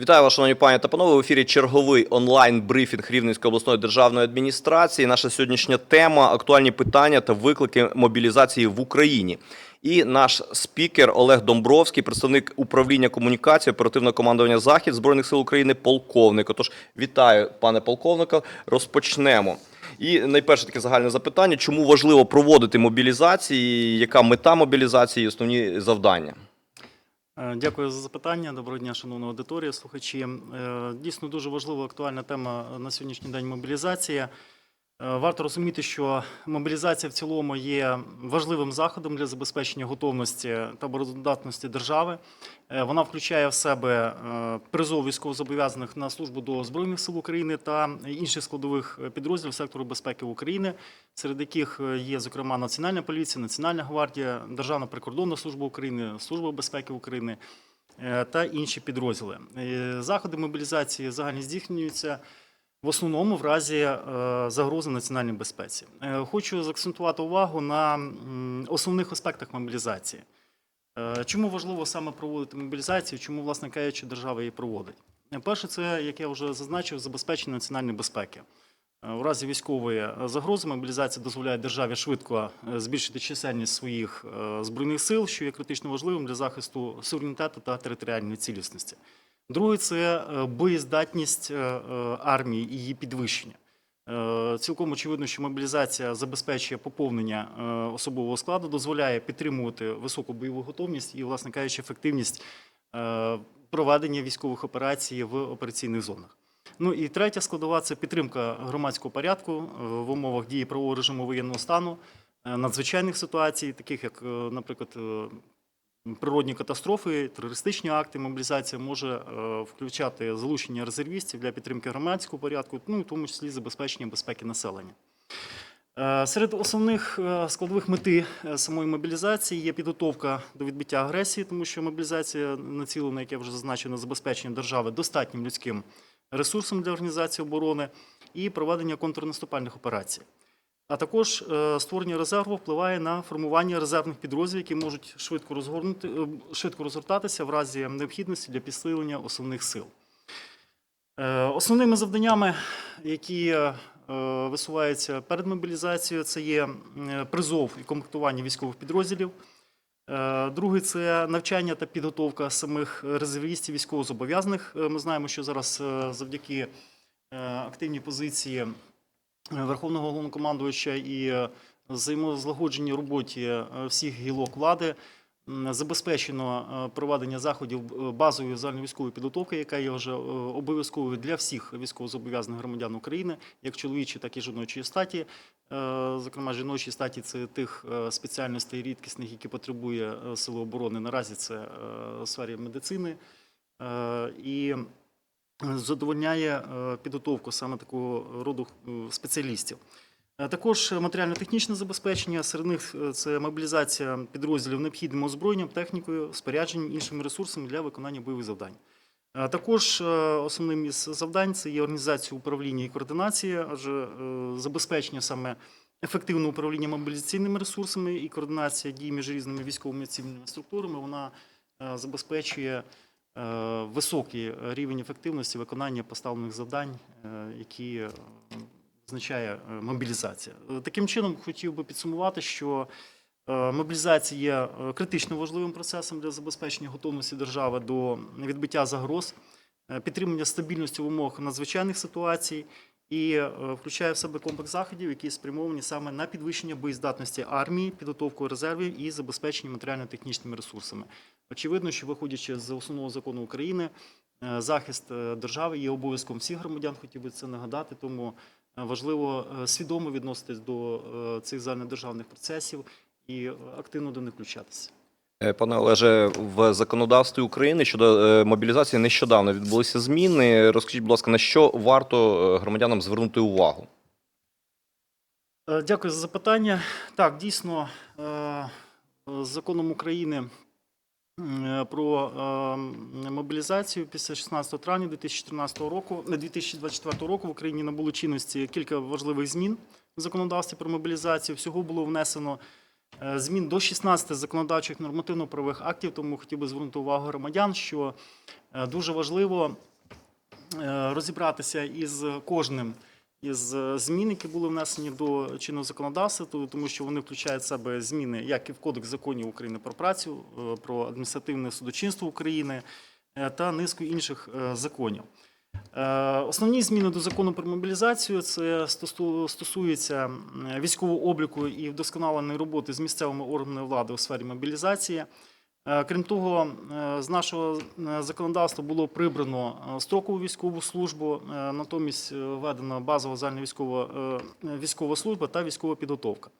Вітаю вас, шановні пані та панове. В ефірі черговий онлайн-брифінг Рівненської обласної державної адміністрації. Наша сьогоднішня тема актуальні питання та виклики мобілізації в Україні. І наш спікер Олег Домбровський, представник управління комунікації оперативного командування Захід Збройних сил України, полковник. Отож, вітаю, пане полковнику. Розпочнемо. І найперше таке загальне запитання: чому важливо проводити мобілізації? Яка мета мобілізації і основні завдання? Е, Дякую за запитання. Доброго дня, шановна аудиторія, слухачі. Е, Дійсно дуже важлива актуальна тема на сьогоднішній день мобілізація. Е, Варто розуміти, що мобілізація в цілому є важливим заходом для забезпечення готовності та обороздатності держави. Е, Вона включає в себе е, призов військовозобов'язаних на службу до Збройних сил України та інших складових підрозділів сектору безпеки України, серед яких є, зокрема, Національна поліція, Національна гвардія, Державна прикордонна служба України, Служба безпеки України та інші підрозділи. Заходи мобілізації загальні здійснюються в основному в разі е, загрози національній безпеці. Е, Хочу заакцентувати увагу на основних аспектах мобілізації. Е, Чому важливо саме проводити мобілізацію? Чому, власне кажучи, держава її проводить? Перше, це, як я вже зазначив, забезпечення національної безпеки. У разі військової загрози мобілізація дозволяє державі швидко збільшити чисельність своїх збройних сил, що є критично важливим для захисту суверенітету та територіальної цілісності. Друге це е, боєздатність е, е, армії і її підвищення. Цілком очевидно, що мобілізація забезпечує поповнення особового складу, дозволяє підтримувати високу бойову готовність і, власне кажучи, ефективність проведення військових операцій в операційних зонах. Ну і третя складова це підтримка громадського порядку в умовах дії правового режиму воєнного стану, надзвичайних ситуацій, таких як, наприклад, природні катастрофи, терористичні акти. Мобілізація може е, включати залучення резервістів для підтримки громадського порядку, ну в тому числі забезпечення безпеки населення. Е, Серед основних е, складових мети самої мобілізації є підготовка до відбиття агресії, тому що мобілізація націлена, як я вже зазначив, на забезпечення держави достатнім людським ресурсом для організації оборони і проведення контрнаступальних операцій. А також е, створення резерву впливає на формування резервних підрозділів, які можуть швидко розгорнути, е, швидко розгортатися в разі необхідності для підсилення основних сил. Е, Основними завданнями, які висуваються перед мобілізацією, це є призов і комплектування військових підрозділів. Друге це навчання та підготовка самих резервістів військовозобов'язаних. Ми знаємо, що зараз завдяки активній позиції Верховного головнокомандувача і е, взаємозлагодженій роботі е, всіх гілок влади забезпечено е, проведення заходів базової загальновійськової підготовки, яка є вже обов'язковою для всіх військовозобов'язаних громадян України, як чоловічої, так і жіночої статі. Зокрема, жіночій статі це тих спеціальностей рідкісних, які потребує Сили оборони. Наразі це в сфері медицини. І задовольняє е, підготовку саме такого роду е, спеціалістів. Е, Також матеріально-технічне забезпечення, серед них це мобілізація підрозділів необхідним озброєнням, технікою, спорядженням, іншими ресурсами для виконання бойових завдань. Також основним із завдань це є організація управління і координація, адже забезпечення саме ефективного управління мобілізаційними ресурсами і координація дій між різними військовими цивільними структурами, вона забезпечує високий рівень ефективності виконання поставлених завдань, е, які е, означає е, мобілізація. Е, Таким чином, хотів би підсумувати, що е, мобілізація є е, критично важливим процесом для забезпечення готовності держави до відбиття загроз, е, підтримання стабільності в умовах надзвичайних ситуацій і е, включає в себе комплекс заходів, які спрямовані саме на підвищення боєздатності армії, підготовку резервів і забезпечення матеріально-технічними ресурсами. Очевидно, що виходячи з основного закону України, е, захист е, держави є обов'язком всіх громадян. Хотів би це нагадати, тому важливо свідомо відноситись до цих загальнодержавних процесів і активно до них включатися. Е, Пане Олеже, в законодавстві України щодо е, мобілізації нещодавно відбулися зміни. Розкажіть, будь ласка, на що варто е, громадянам звернути увагу? Дякую за запитання. Так, дійсно, законом України про мобілізацію після 16 травня 2014 року, не, 2024 року в Україні набули чинності кілька важливих змін в законодавстві про мобілізацію. Всього було внесено змін до 16 законодавчих нормативно-правових актів, тому хотів би звернути увагу громадян, що е, дуже важливо е, розібратися із кожним із е, змін, які були внесені до чинного законодавства, тому що вони включають в себе зміни як і в Кодекс законів України про працю, е, про адміністративне судочинство України е, та низку інших е, законів. Е, Основні зміни до закону про мобілізацію це стосу- стосується військового обліку і вдосконаленої роботи з місцевими органами влади у сфері мобілізації. Е, Крім того, з нашого законодавства було прибрано е, строкову військову службу, натомість введена базова загальна військова служба та військова підготовка.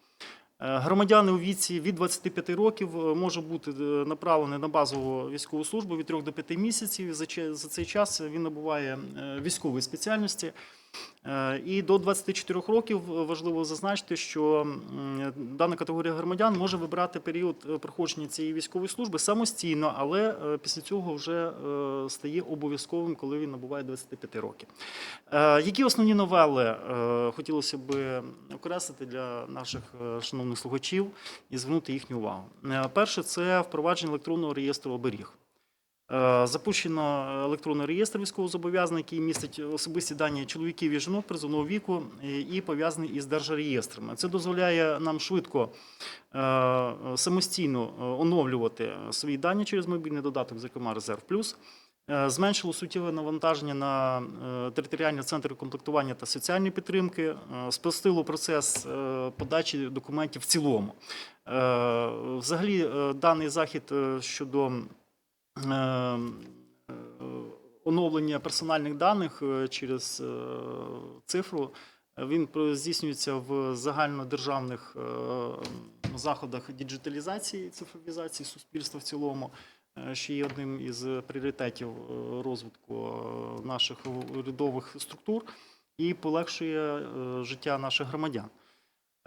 Е, Громадяни у віці від 25 років е, можуть бути направлений направлені на базову військову службу від 3 до 5 місяців. За цей час він набуває е, військової спеціальності. Е, І до 24 років е, важливо зазначити, що дана категорія громадян може вибирати період е, проходження цієї військової служби самостійно, але е, після цього вже е, стає обов'язковим, коли він набуває 25 років. Е, Які основні новели е, хотілося б окреслити для наших е, шановних слухачів і звернути їхню увагу? Е, Перше це впровадження електронного реєстру оберіг. Е, Запущено електронний реєстр військовозобов'язаних, який містить особисті дані чоловіків і жінок призовного віку е, і пов'язаний із держреєстрами. Це дозволяє нам швидко е, самостійно оновлювати свої дані через мобільний додаток, зокрема Резерв Плюс. Зменшило суттєве навантаження на територіальні центри комплектування та соціальної підтримки, спростило процес подачі документів в цілому. Взагалі, даний захід щодо оновлення персональних даних е, через е, цифру. е, Він здійснюється в загальнодержавних е, заходах діджиталізації, цифровізації суспільства в цілому, е, що є одним із пріоритетів е, розвитку е, наших урядових структур і полегшує е, життя наших громадян.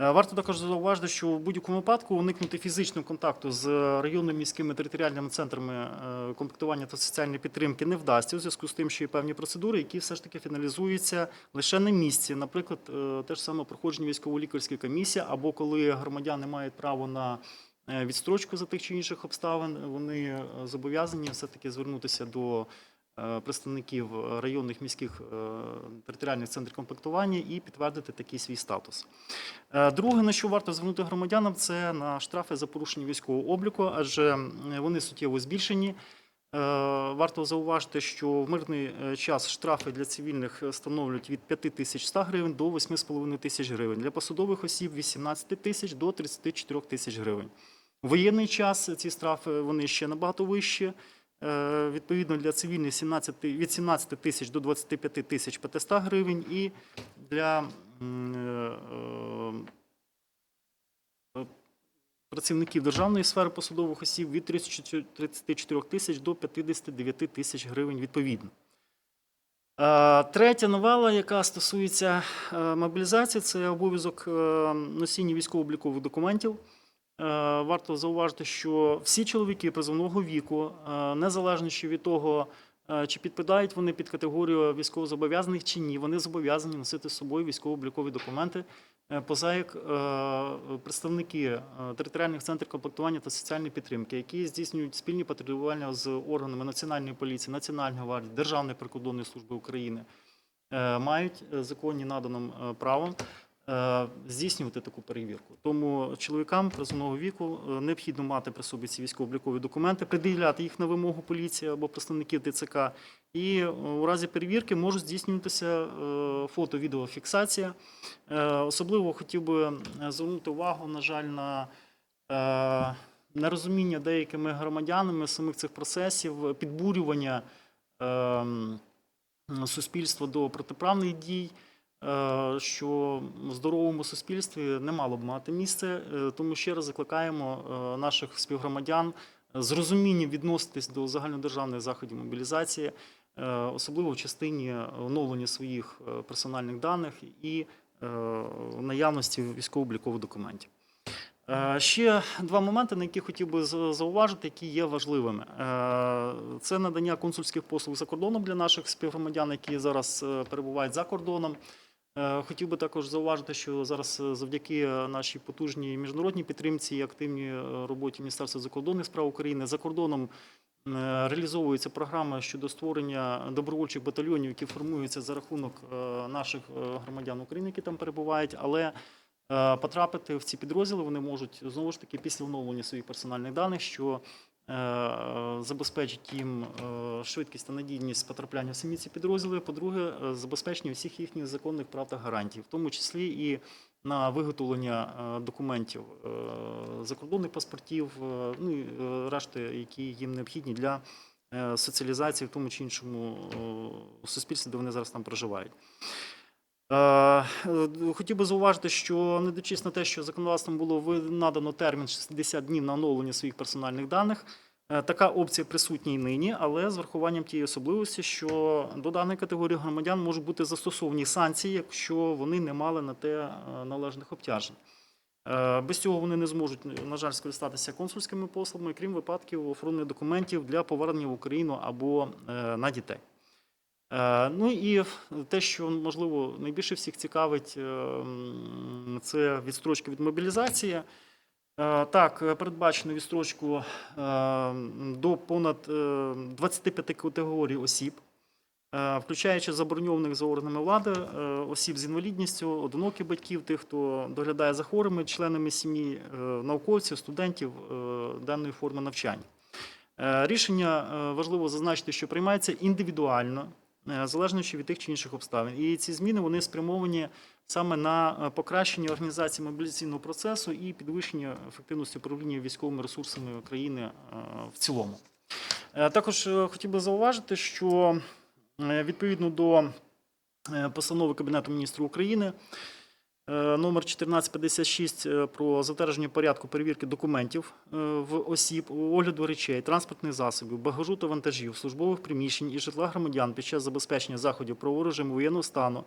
Е, Варто також зауважити, що в будь-якому випадку уникнути фізичного контакту з районними міськими територіальними центрами е, комплектування та соціальної підтримки не вдасться у зв'язку з тим, що є певні процедури, які все ж таки фіналізуються лише на місці. Наприклад, е, те ж саме проходження військово-лікарської комісії, або коли громадяни мають право на відстрочку за тих чи інших обставин, вони зобов'язані все таки звернутися до представників районних міських е, територіальних центрів комплектування і підтвердити такий свій статус. Е, Друге, на що варто звернути громадянам, це на штрафи за порушення військового обліку, адже вони суттєво збільшені. Е, Варто зауважити, що в мирний е, час штрафи для цивільних е, становлять від 5100 гривень до 8,5 тисяч гривень. Для посадових осіб 18 тисяч до 34 тисяч гривень. В воєнний час ці штрафи вони ще набагато вищі. Е, Відповідно, для цивільних 17, від 17 тисяч до 25 тисяч 500 гривень і для е, е, працівників державної сфери посадових осіб від 34 34 тисяч до 59 тисяч гривень відповідно. Третя новела, яка стосується мобілізації, це обов'язок носіння військово-облікових документів. Е, Варто зауважити, що всі чоловіки призовного віку, е, незалежно від того, е, чи підпадають вони під категорію військовозобов'язаних чи ні, вони зобов'язані носити з собою військово-облікові документи, поза як представники територіальних центрів комплектування та соціальної підтримки, які здійснюють спільні патрулювання з органами Національної поліції, Національної гвардії, Державної прикордонної служби України, мають законні наданим правом здійснювати таку перевірку. Тому чоловікам призовного віку е, необхідно мати при собі ці військово-облікові документи, пред'являти їх на вимогу поліції або представників ТЦК. І е, у разі перевірки може здійснюватися е, фото-відеофіксація. Е, Особливо хотів би е, звернути увагу, на жаль, на е, нерозуміння деякими громадянами самих цих процесів, підбурювання ем, суспільства до протиправних дій, е, що в здоровому суспільстві не мало б мати місце. Е, Тому ще раз закликаємо е, наших співгромадян з розумінням відноситись до загальнодержавних заходів мобілізації, е, особливо в частині оновлення своїх е, персональних даних і е, наявності військово-облікових документів. Е, Ще два моменти, на які хотів би зауважити, які є важливими. Е, Це надання консульських послуг за кордоном для наших співгромадян, які зараз е, перебувають за кордоном. Е, Хотів би також зауважити, що зараз е, завдяки е, нашій потужній міжнародній підтримці і активній роботі Міністерства закордонних справ України за кордоном реалізовується програма щодо створення добровольчих батальйонів, які формуються за рахунок наших громадян України, які там перебувають. Але потрапити в ці підрозділи вони можуть знову ж таки після оновлення своїх персональних даних, що забезпечить їм е, швидкість та надійність потрапляння в самі ці підрозділи. По-друге, е, забезпечення всіх їхніх законних прав та гарантій, в тому числі і на виготовлення е, документів е, закордонних паспортів, е, ну і е, решти, які їм необхідні для е, соціалізації в тому чи іншому е, суспільстві, де вони зараз там проживають. Е, е, Хотів би зауважити, що не дивлячись на те, що законодавством було надано термін 60 днів на оновлення своїх персональних даних. е, Така опція присутня і нині, але з врахуванням тієї особливості, що до даної категорії громадян можуть бути застосовані санкції, якщо вони не мали на те належних обтяжень. Без цього вони не зможуть, на жаль, скористатися консульськими послугами, крім випадків оформлення документів для повернення в Україну або на дітей. Е, Ну і те, що можливо найбільше всіх цікавить, е, це відстрочка від мобілізації. Е, Так, передбачено відстрочку до понад е, 25 категорій осіб, включаючи заброньованих за органами влади, осіб з інвалідністю, одиноких батьків, тих, хто доглядає за хворими членами сім'ї, науковців, студентів даної форми навчання. Рішення важливо зазначити, що приймається індивідуально, залежно від тих чи інших обставин. І ці зміни вони спрямовані саме на е, покращення організації мобілізаційного процесу і підвищення ефективності управління військовими ресурсами країни е, в цілому. Е, Також е, хотів би зауважити, що е, відповідно до е, постанови Кабінету міністрів України е, номер 1456 е, про затвердження порядку перевірки документів е, в осіб, огляду речей, транспортних засобів, багажу та вантажів, службових приміщень і житла громадян під час забезпечення заходів правового режиму воєнного стану,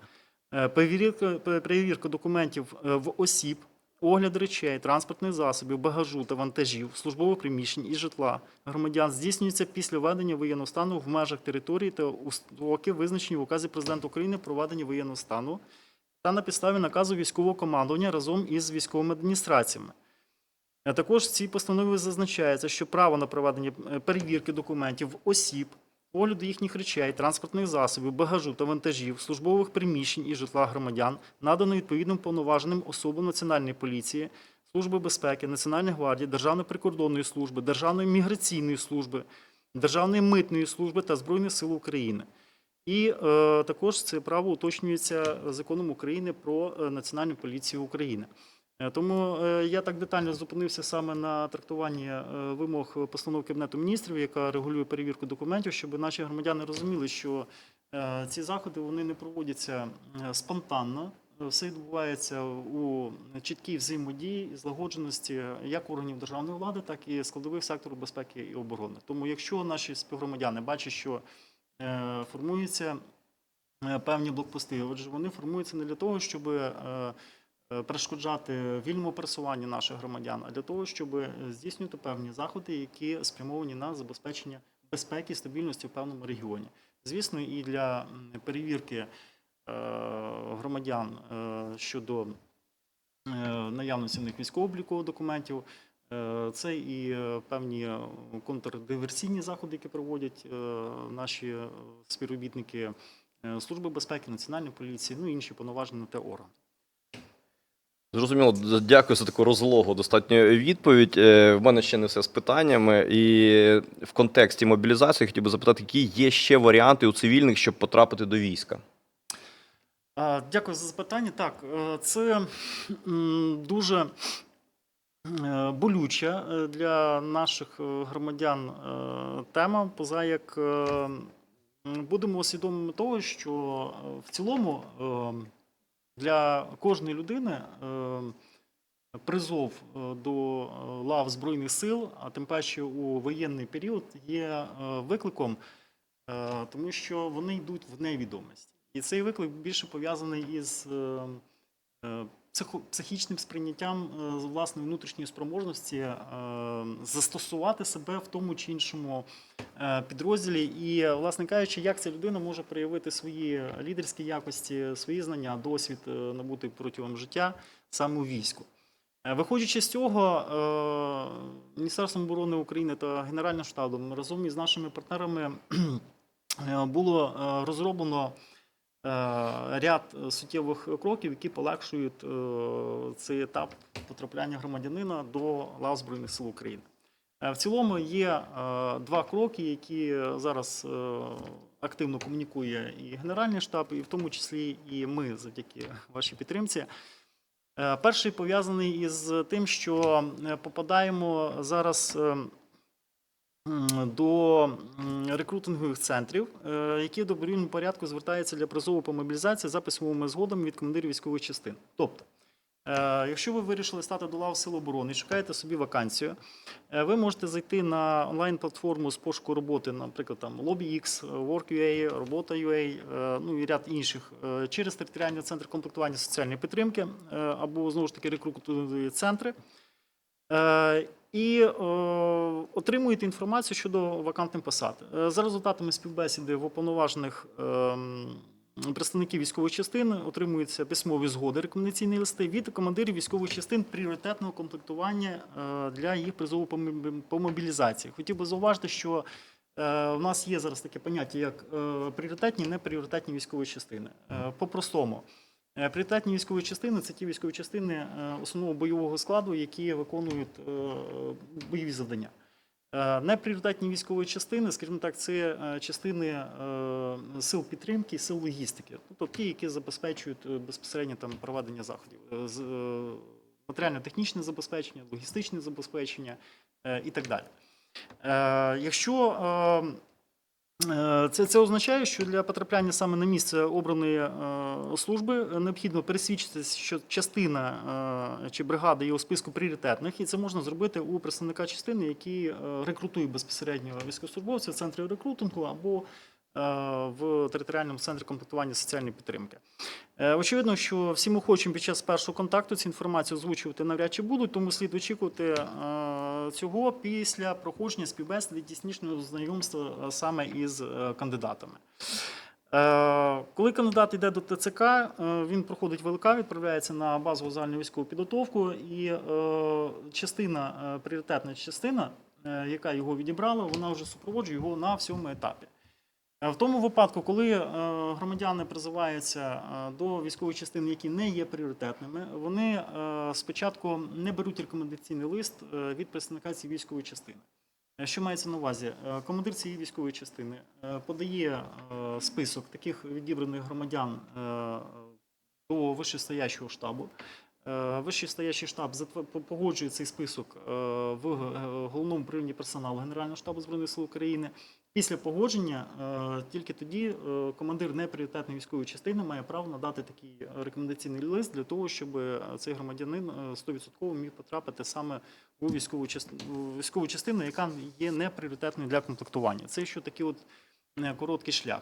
е, перевірка, перевірка документів е, в осіб, огляд речей, транспортних засобів, багажу та вантажів, службових приміщень і житла громадян здійснюється після введення воєнного стану в межах території та у строки, визначені в указі президента України про введення воєнного стану та на підставі наказу військового командування разом із військовими адміністраціями. Також в цій постанові зазначається, що право на проведення е, перевірки документів осіб, огляду їхніх речей, транспортних засобів, багажу та вантажів, службових приміщень і житла громадян надано відповідним повноваженим особам Національної поліції, Служби безпеки, Національної гвардії, Державної прикордонної служби, Державної міграційної служби, Державної митної служби та Збройних сил України. І е, також це право уточнюється законом України про е, Національну поліцію України. Е, Тому е, я так детально зупинився саме на трактуванні вимог постанови Кабінету міністрів, яка регулює перевірку документів, щоб наші громадяни розуміли, що ці заходи вони не проводяться спонтанно. Все відбувається у чіткій взаємодії і злагодженості як органів державної влади, так і складових сектору безпеки і оборони. Тому, якщо наші співгромадяни бачать, що формуються е, певні блокпости. Отже, вони формуються не для того, щоб е, е, перешкоджати вільному пересуванню наших громадян, а для того, щоб е, здійснювати певні заходи, які спрямовані на забезпечення безпеки і стабільності в певному регіоні. Звісно, і для перевірки е, громадян е, щодо е, наявності в них військово-облікових документів. Е, Це і е, певні е, контрдиверсійні заходи, які проводять наші співробітники Служби безпеки, Національної поліції, ну і інші повноважені на те органи. Зрозуміло, дякую за таку розлогу достатньо відповідь. В мене ще не все з питаннями. І в контексті мобілізації хотів би запитати, які є ще варіанти у цивільних, щоб потрапити до війська? Дякую за запитання. Так, це дуже болюча е, для наших е, громадян е, тема, поза як е, будемо усвідомими того, що е, в цілому е, для кожної людини е, призов е, до е, лав Збройних сил, а тим паче у воєнний період, є е, викликом, е, тому що вони йдуть в невідомість. І цей виклик більше пов'язаний із е, е, психічним сприйняттям е, власної внутрішньої спроможності е, застосувати себе в тому чи іншому е, підрозділі. І, власне кажучи, як ця людина може проявити свої лідерські якості, свої знання, досвід набути протягом життя саме у війську. Виходячи з цього, Міністерством оборони України та Генеральним штабом разом із нашими партнерами було розроблено ряд суттєвих кроків, які полегшують е, цей етап потрапляння громадянина до лав Збройних сил України. Е, В цілому є е, два кроки, які зараз е, активно комунікує і Генеральний штаб, і в тому числі і ми завдяки вашій підтримці. Е, Перший пов'язаний із тим, що е, попадаємо зараз е, до рекрутингових центрів, е, які в добровільному порядку звертаються для призову по мобілізації за письмовими згодами від командирів військових частин. Тобто, е, якщо ви вирішили стати до лав Сил оборони шукаєте собі вакансію, е, ви можете зайти на онлайн-платформу з пошуку роботи, наприклад, там LobbyX, Work.ua, Робота.ua, ну і ряд інших, через територіальний центр комплектування соціальної підтримки або знову ж таки рекрутингові центри. Е, І е, отримуєте інформацію щодо вакантних посад. Е, За результатами співбесіди в уповноважених ем, представників військових частин отримуються письмові згоди, рекомендаційні листи від командирів військових частин пріоритетного комплектування для їх призову по мобілізації. Хотів би зауважити, що в нас є зараз таке поняття, як пріоритетні непріоритетні військові частини. По-простому. Е, Пріоритетні військові частини це ті військові частини е, основного бойового складу, які виконують е, бойові завдання. Непріоритетні військові частини, скажімо так, це частини сил підтримки, сил логістики, тобто ті, які забезпечують безпосередньо там проведення заходів, матеріально-технічне забезпечення, логістичне забезпечення і так далі. Якщо Це, це означає, що для потрапляння саме на місце обраної е, служби е, необхідно пересвідчитися, що частина е, чи бригада є у списку пріоритетних, і це можна зробити у представника частини, який е, рекрутує безпосередньо військовослужбовців в центрі рекрутингу або е, в територіальному центрі комплектування соціальної підтримки. Е, Очевидно, що всім охочим під час першого контакту цю інформацію озвучувати навряд чи будуть, тому слід очікувати е, цього після проходження співбесіди тіснішного знайомства е, саме із е, кандидатами. Е, Коли кандидат йде до ТЦК, він проходить велика, відправляється на базову загальну військову підготовку, і частина, пріоритетна частина, яка його відібрала, вона вже супроводжує його на всьому етапі. Е, В тому випадку, коли е, громадяни призиваються е, до військових частин, які не є пріоритетними, вони спочатку не беруть рекомендаційний лист від представника цієї військової частини. Що мається на увазі? Командир цієї військової частини подає список таких відібраних громадян до вищестоящого штабу. Вищестоящий штаб погоджує цей список в головному управлінні персоналу Генерального штабу Збройних сил України. Після погодження е, тільки тоді е, командир непріоритетної військової частини має право надати такий рекомендаційний лист для того, щоб е, цей громадянин е, 100% міг потрапити саме у військову частину, військову частину, яка є непріоритетною для комплектування. Це ще такий от короткий шлях.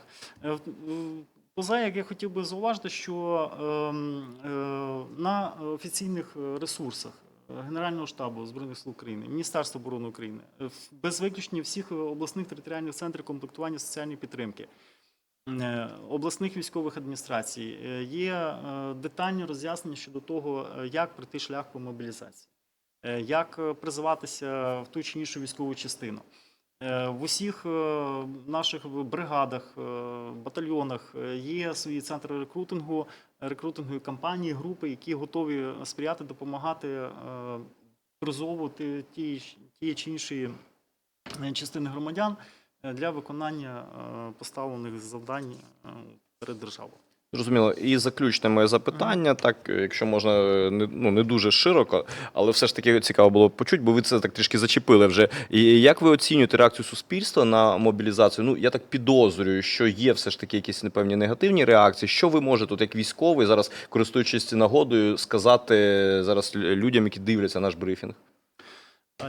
Поза, як я хотів би зауважити, що ем, на офіційних ресурсах Генерального штабу Збройних сил України, Міністерства оборони України, без виключення всіх обласних територіальних центрів комплектування соціальної підтримки, е, обласних військових адміністрацій, е, є е, детальні роз'яснення щодо того, як пройти шлях по мобілізації, як призиватися в ту чи іншу військову частину. В усіх наших бригадах, батальйонах є свої центри рекрутингу, рекрутингові кампанії, групи, які готові сприяти, допомагати призову призовувати ті, ті чи інші е, частини громадян е, для виконання е, поставлених завдань е, перед державою. Зрозуміло. І заключне моє запитання, так, якщо можна, не, ну, не дуже широко, але все ж таки цікаво було почути, бо ви це так трішки зачепили вже. І як ви оцінюєте реакцію суспільства на мобілізацію? Ну, я так підозрюю, що є все ж таки якісь непевні негативні реакції. Що ви можете, от як військовий, зараз користуючись нагодою, сказати зараз людям, які дивляться наш брифінг?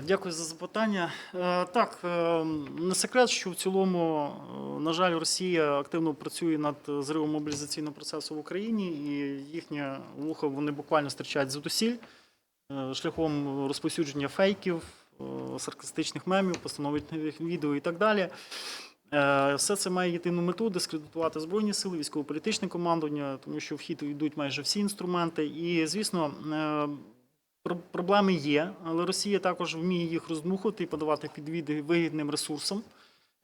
Дякую за запитання. Е, Так, е, не секрет, що в цілому, е, на жаль, Росія активно працює над зривом мобілізаційного процесу в Україні, і їхнє вухо вони буквально зустрічають звідусіль шляхом розповсюдження фейків, саркастичних мемів, постановлених відео і так далі. Все це має єдину мету дискредитувати збройні сили, військово-політичне командування, тому що в хід йдуть майже всі інструменти. І, звісно, Проблеми є, але Росія також вміє їх роздмухувати і подавати підвіди вигідним ресурсом,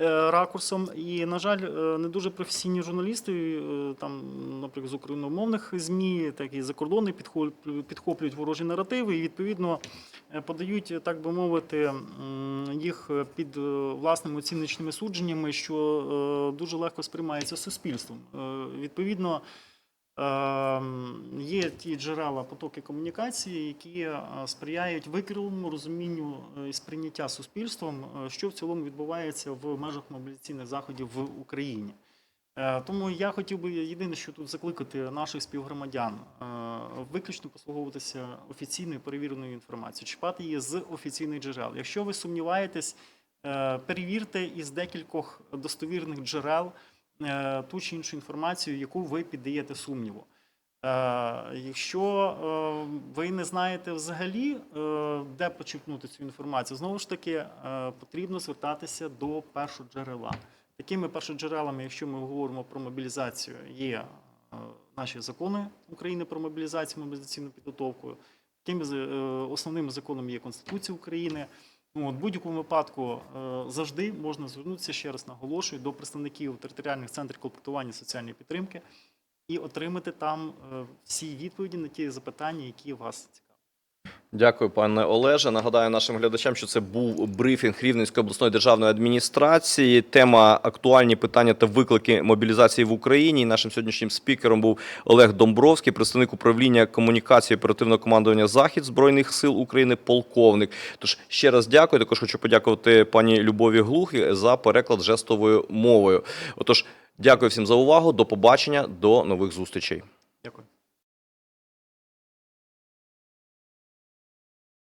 е, ракурсом. І, на жаль, е, не дуже професійні журналісти, е, там, наприклад, з україномовних ЗМІ, так і закордонних підхоплюють, підхоплюють ворожі наративи і відповідно подають, так би мовити, їх під власними оціночними судженнями, що дуже легко сприймається суспільством. Відповідно. Ем, Є ті джерела потоки комунікації, які е, сприяють викривленому розумінню е, і сприйняття суспільством, е, що в цілому відбувається в межах мобілізаційних заходів в Україні. Тому я хотів би єдине, що тут закликати наших співгромадян виключно послуговуватися офіційною перевіреною інформацією, чіпати її з офіційних джерел. Якщо ви сумніваєтесь, перевірте із декількох достовірних джерел ту чи іншу інформацію, яку ви піддаєте сумніву. Е, Якщо е, ви не знаєте взагалі, е, де почерпнути цю інформацію, знову ж таки е, потрібно звертатися до першоджерела. Такими першоджерелами, якщо ми говоримо про мобілізацію, є е, наші закони України про мобілізацію, мобілізаційну підготовку. Такими з- е, основними є Конституція України. Ну, от, в будь-якому випадку е, завжди можна звернутися ще раз наголошую до представників територіальних центрів комплектування соціальної підтримки і отримати там е, всі відповіді на ті запитання, які вас цікавлять. Дякую, пане Олеже. Нагадаю нашим глядачам, що це був брифінг Рівненської обласної державної адміністрації. Тема актуальні питання та виклики мобілізації в Україні. Нашим сьогоднішнім спікером був Олег Домбровський, представник управління комунікації оперативного командування Захід збройних сил України, полковник. Тож ще раз дякую. Також хочу подякувати пані Любові Глухи за переклад жестовою мовою. Отож, дякую всім за увагу. До побачення, до нових зустрічей. Дякую.